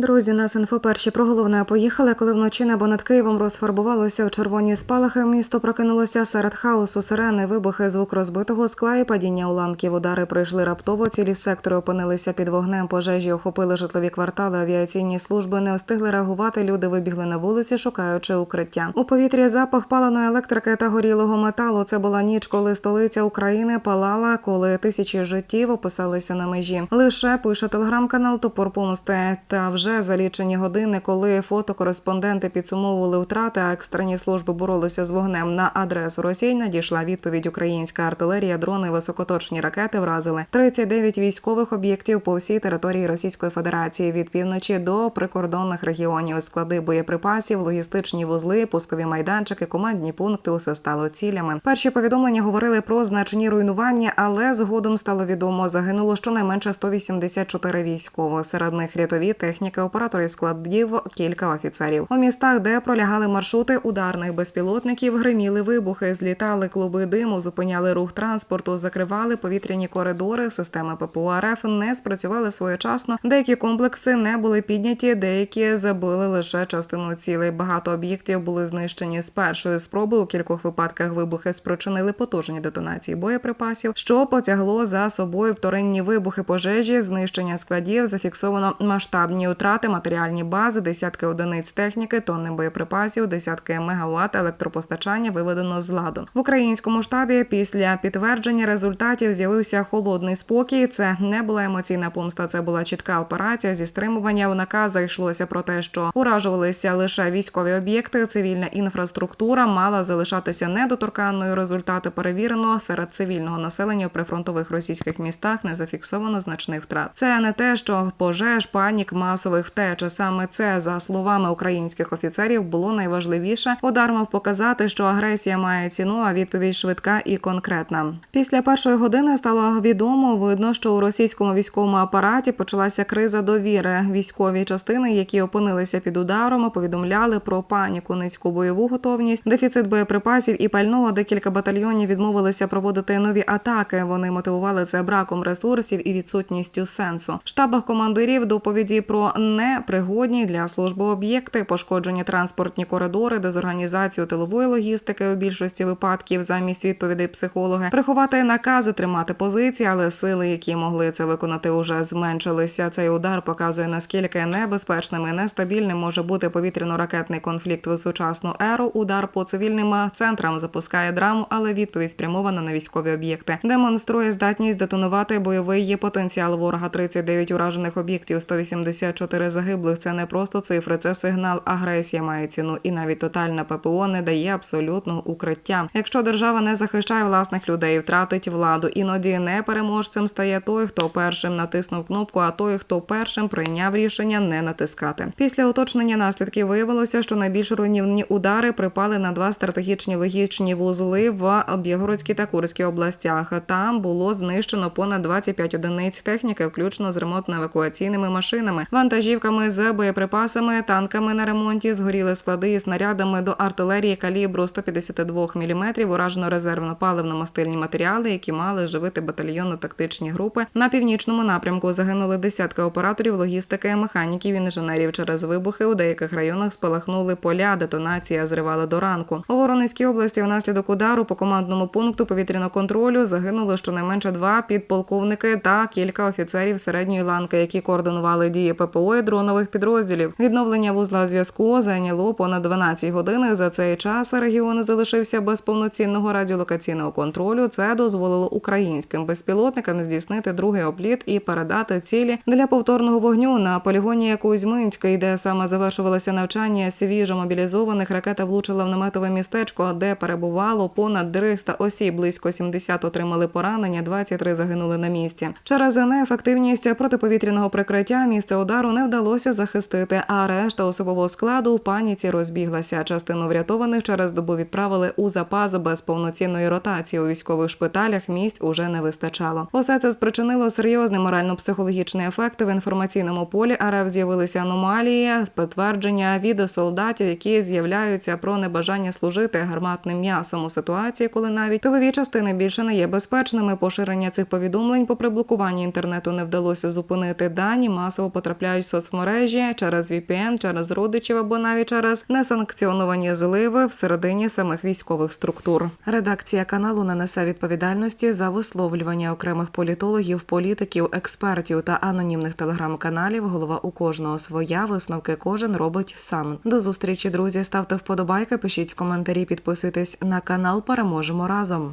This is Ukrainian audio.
Друзі, нас інфо перші про головне поїхали, коли вночі небо над Києвом розфарбувалося в червоні спалахи. Місто прокинулося серед хаосу, сирени, вибухи, звук розбитого скла і падіння уламків. Удари прийшли раптово. Цілі сектори опинилися під вогнем. Пожежі охопили житлові квартали. Авіаційні служби не встигли реагувати. Люди вибігли на вулиці, шукаючи укриття. У повітрі запах паленої електрики та горілого металу. Це була ніч, коли столиця України палала, коли тисячі життів описалися на межі. Лише пише телеграм-канал Топор помсти. Та вже за лічені години, коли фотокореспонденти підсумовували втрати, а екстрені служби боролися з вогнем на адресу Росії, надійшла відповідь: українська артилерія, дрони, високоточні ракети вразили 39 військових об'єктів по всій території Російської Федерації від півночі до прикордонних регіонів. Склади боєприпасів, логістичні вузли, пускові майданчики, командні пункти усе стало цілями. Перші повідомлення говорили про значні руйнування, але згодом стало відомо, загинуло щонайменше 184 військових. Серед них рятові техніки, оператори складів, кілька офіцерів. У містах, де пролягали маршрути ударних безпілотників, гриміли вибухи, злітали клуби диму, зупиняли рух транспорту, закривали повітряні коридори. Системи ППО РФ не спрацювали своєчасно. Деякі комплекси не були підняті, деякі забили лише частину цілей. Багато об'єктів були знищені з першої спроби. У кількох випадках вибухи спричинили потужні детонації боєприпасів, що потягло за собою вторинні вибухи пожежі, знищення складів. Зафіксовано масштабні втрати, матеріальні бази, десятки одиниць техніки, тонни боєприпасів, десятки мегаватт електропостачання виведено з ладу. В українському штабі після підтвердження результатів з'явився холодний спокій. Це не була емоційна помста, це була чітка операція зі стримування. В наказах йшлося про те, що уражувалися лише військові об'єкти. Цивільна інфраструктура мала залишатися недоторканною. Результати перевірено серед цивільного населення у прифронтових російських містах не зафіксовано значних втрат. Це не те, що пожеж, панік, масових втеч. Саме це за словами українських офіцерів було найважливіше. Удар мав показати, що агресія має ціну, а відповідь швидка і конкретна. Після першої години стало відомо, видно, що у російському військовому апараті почалася криза довіри. Військові частини, які опинилися під ударом, повідомляли про паніку, низьку бойову готовність, дефіцит боєприпасів і пального. Декілька батальйонів відмовилися проводити нові атаки. Вони мотивували це браком ресурсів і відсутністю сенсу. В штабах командирів доповіді про непригодні для служби об'єкти, пошкоджені транспортні коридори, дезорганізацію тилової логістики у більшості випадків замість відповідей психологи, приховати накази, тримати позиції, але сили, які могли це виконати, уже зменшилися. Цей удар показує наскільки небезпечним і нестабільним може бути повітряно-ракетний конфлікт в сучасну еру. Удар по цивільним центрам запускає драму, але відповідь спрямована на військові об'єкти, демонструє здатність детонувати бойовий потенціал ворога. 39 уражених об'єктів, 184 загиблих. Це не просто цифри, це сигнал. Агресія має ціну, і навіть тотальна ППО не дає абсолютного укриття. Якщо держава не захищає власних людей, втратить владу. Іноді не переможцем стає той, хто першим натиснув кнопку, а той, хто першим прийняв рішення не натискати. Після уточнення наслідків виявилося, що найбільш руйнівні удари припали на два стратегічні логічні вузли в Білгородській та Курській областях. Там було знищено понад 25 одиниць техніки, включно з ремонтно-евакуаційними машинами, вантажівками з боєприпасами, танками на ремонті, згоріли склади із снарядами до артилерії калібру 152 мм, уражено резервно паливно-мастильні матеріали, які мали живити батальйонно-тактичні групи. На північному напрямку загинули десятки операторів, логістики, механіків, інженерів. Через вибухи у деяких районах спалахнули поля. Детонація зривала до ранку. У Воронезькій області внаслідок удару по командному пункту повітряного контролю загинуло щонайменше два підполковники та кілька офіцерів середньої ланки, які координували дії ППО і дронових підрозділів. Відновлення вузла зв'язку зайняло понад 12 годин. За цей час регіон залишився без повноцінного радіолокаційного контролю. Це дозволило українським безпілотникам здійснити другий обліт і передати цілі для повторного вогню на полігоні Кузьминський, де саме завершувалося навчання свіжо мобілізованих. Ракета влучила в наметове містечко, де перебувало понад 300 осіб. Близько 70 отримали поранення, 23 загинули на місці. Через неефективність протиповітряного прикриття місце удару не вдалося захистити, а решта особового складу у паніці розбіглася. Частину врятованих через добу відправили у запас без повноцінної ротації. У військових шпиталях місць уже не вистачало. Усе це спричинило серйозний морально-психологічний ефект в інформаційному полі. РФ з'явилися аномалії, підтвердження від солдатів, які з'являються про небажання служити гарматним м'ясом у ситуації, коли навіть тилові частини більше не є безпечними. Поширення цих повідомлень, попри блокування інтернету, не вдалося зупинити. Дані масово потрапляють соцмережі через VPN, через родичів або навіть через несанкціоновані зливи всередині самих військових структур. Редакція каналу не несе відповідальності за висловлювання окремих політологів, політиків, експертів та анонімних телеграм-каналів. Голова у кожного своя висновки кожен робить сам. До зустрічі, друзі. Ставте вподобайки, пишіть коментарі, підписуйтесь на канал. Переможемо разом.